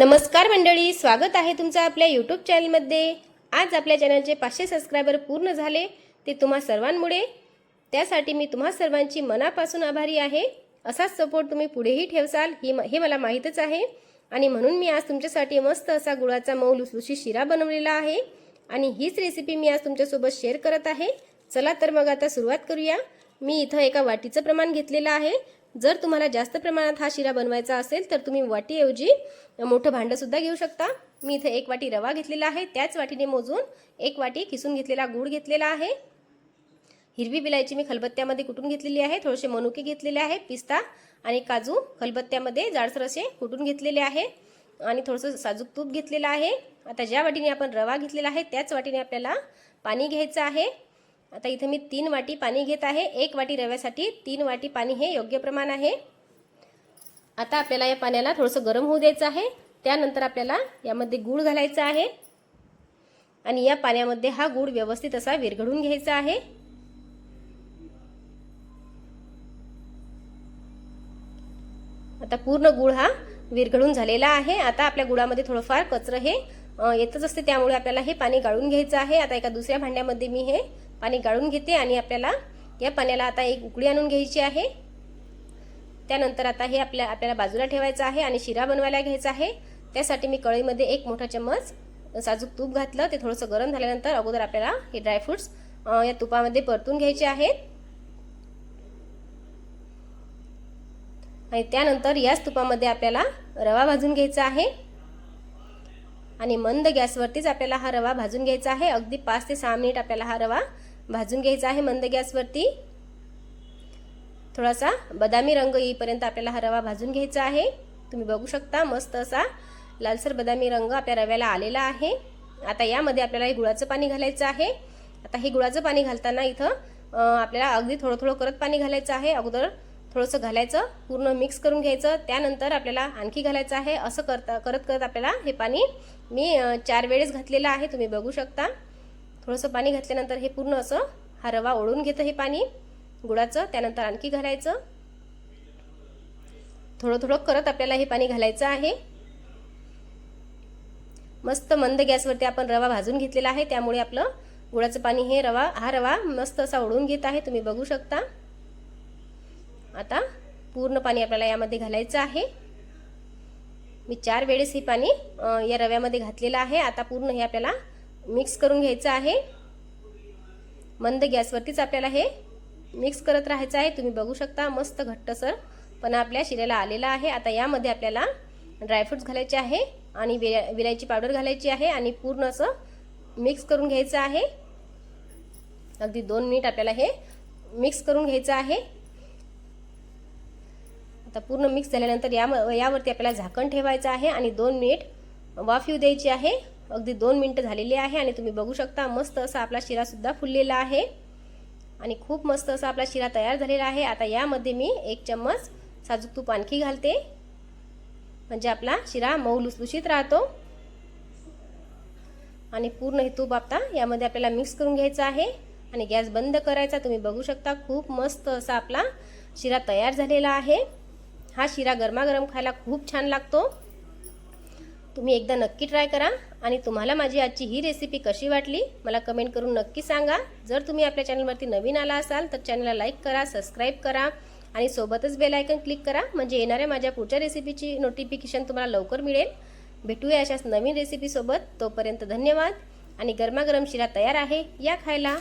नमस्कार मंडळी स्वागत आहे तुमचं आपल्या यूट्यूब चॅनलमध्ये आज आपल्या चॅनलचे पाचशे सबस्क्रायबर पूर्ण झाले ते तुम्हा सर्वांमुळे. त्यासाठी मी तुम्हा सर्वांची मनापासून आभारी आहे. असाच सपोर्ट तुम्ही पुढेही ठेवसाल ही हे मला माहीतच आहे. आणि म्हणून मी आज तुमच्यासाठी मस्त असा गुळाचा मऊ लुसलुशीत शिरा बनवलेला आहे. आणि हीच रेसिपी मी आज तुमच्यासोबत शेअर करत आहे. चला तर मग आता सुरुवात करूया. मी इथं एका वाटीचं प्रमाण घेतलेलं आहे. जर तुम्हाला जास्त प्रमाणात हा शिरा बनवायचा असेल तर तुम्ही वाटीऐवजी मोठं भांडंसुद्धा घेऊ शकता. मी इथं एक वाटी रवा घेतलेला आहे. त्याच वाटीने मोजून एक वाटी किसून घेतलेला गूळ घेतलेला आहे. हिरवी बिलायची मी खलबत्त्यामध्ये कुटून घेतलेली आहे. थोडेसे मनुके घेतलेले आहे पिस्ता आणि काजू खलबत्त्यामध्ये जाडसर असे कुटून घेतलेले आहे. आणि थोडंसं साजूक तूप घेतलेलं आहे. आता ज्या वाटीने आपण रवा घेतलेला आहे त्याच वाटीने आपल्याला पाणी घ्यायचं आहे. आता इथं मी तीन वाटी पाणी घेत आहे. एक वाटी रव्यासाठी तीन वाटी पाणी हे योग्य प्रमाण आहे. आता आपल्याला या पाण्याला थोडंसं गरम होऊ द्यायचं आहे. त्यानंतर आपल्याला यामध्ये गूळ घालायचा आहे. आणि या पाण्यामध्ये हा गूळ व्यवस्थित असा विरघळून घ्यायचा आहे. आता पूर्ण गूळ हा विरघळून झालेला आहे. आता आपल्या गुळामध्ये थोडंफार कचरं हे येतच असते. त्यामुळे आपल्याला हे पाणी गाळून घ्यायचं आहे. आता एका दुसऱ्या भांड्यामध्ये मी हे पाणी गाळून घेते आणि आपल्याला या पाण्याला आता एक उकळी आणून घ्यायची आहे. त्यानंतर आता हे आपल्या आपल्याला बाजूला ठेवायचं आहे आणि शिरा बनवायला घ्यायचा आहे. त्यासाठी मी कढईमध्ये एक मोठा चम्मच साजूक तूप घातलं. ते थोडंसं गरम झाल्यानंतर अगोदर आपल्याला हे ड्रायफ्रुट्स या तुपामध्ये परतून घ्यायचे आहेत. आणि त्यानंतर याच तुपामध्ये आपल्याला रवा भाजून घ्यायचा आहे. आणि मंद गॅसवरतीच आपल्याला हा रवा भाजून घ्यायचा आहे. अगदी पाच ते सहा मिनिट आपल्याला हा रवा भाजून घ्यायचा आहे मंद गॅसवरती. थोडासा बदामी रंग येईपर्यंत आपल्याला हा रवा भाजून घ्यायचा आहे. तुम्ही बघू शकता मस्त असा लालसर बदामी रंग आपल्या रव्याला आलेला आहे. आता यामध्ये आपल्याला हे गुळाचं पाणी घालायचं आहे. आता हे गुळाचं पाणी घालताना इथं आपल्याला अगदी थोडं थोडं करत पाणी घालायचं आहे. अगोदर थोडंसं घालायचं पूर्ण मिक्स करून घ्यायचं. त्यानंतर आपल्याला आणखी घालायचं आहे. असं करता करत करत आपल्याला हे पाणी मी चार वेळेस घातलेलं आहे. तुम्ही बघू शकता. थोडंसं पाणी घातल्यानंतर हे पूर्ण असं हा रवा ओढून घेतं हे पाणी गुळाचं त्यानंतर आणखी घालायचं. थोडं थोडं करत आपल्याला हे पाणी घालायचं आहे. मस्त मंद गॅसवरती आपण रवा भाजून घेतलेला आहे त्यामुळे आपलं गुळाचं पाणी हे रवा हा रवा मस्त असा ओढून घेत आहे तुम्ही बघू शकता. आता पूर्ण पाणी आपल्याला यामध्ये घालायचं आहे. मी चार वेळेस हे पाणी या रव्यामध्ये घातलेलं आहे. आता पूर्ण हे आपल्याला मिक्स करून घ्यायचं आहे. मंद गॅसवरतीच आपल्याला हे मिक्स करत राहायचं आहे. तुम्ही बघू शकता मस्त घट्टसर पण आपल्या शिऱ्याला आलेला आहे. आता यामध्ये आपल्याला ड्रायफ्रूट्स घालायचे आहे आणि विला विलायची पावडर घालायची आहे आणि पूर्ण असं मिक्स करून घ्यायचं आहे. अगदी दोन मिनिट आपल्याला हे मिक्स करून घ्यायचं आहे. आता पूर्ण मिक्स झाल्यानंतर या यावरती आपल्याला झाकण ठेवायचं आहे आणि दोन मिनिट वाफ येऊ द्यायची आहे. अगदी दोन मिनटं झालेली आहे आणि तुम्ही बघू शकता मस्त असा आपला शिरासुद्धा फुललेला आहे. आणि खूप मस्त असा आपला शिरा तयार झालेला आहे. आता यामध्ये मी एक चम्मच साजूक तूप आणखी घालते. म्हणजे आपला शिरा मऊ लुसलुशीत राहतो. आणि पूर्ण हे तूप आता यामध्ये आपल्याला मिक्स करून घ्यायचं आहे. आणि गॅस बंद करायचा. तुम्ही बघू शकता खूप मस्त असा आपला शिरा तयार झालेला आहे. हा शिरा गरमागरम खायला खूप छान लागतो. तुम्ही एकदा नक्की ट्राय करा आणि तुम्हाला माझी आजची ही रेसिपी कशी वाटली मला कमेंट करून नक्की सांगा. जर तुम्ही आपल्या चॅनलवरती नवीन आला असाल तर चॅनलला लाईक करा सबस्क्राईब करा आणि सोबतच बेल आयकन क्लिक करा. म्हणजे येणाऱ्या माझ्या पुढच्या रेसिपीची नोटिफिकेशन तुम्हाला लवकर मिळेल. भेटूया अशाच नवीन रेसिपीसोबत तोपर्यंत धन्यवाद आणि गरमागरम शिरा तयार आहे. या खायला.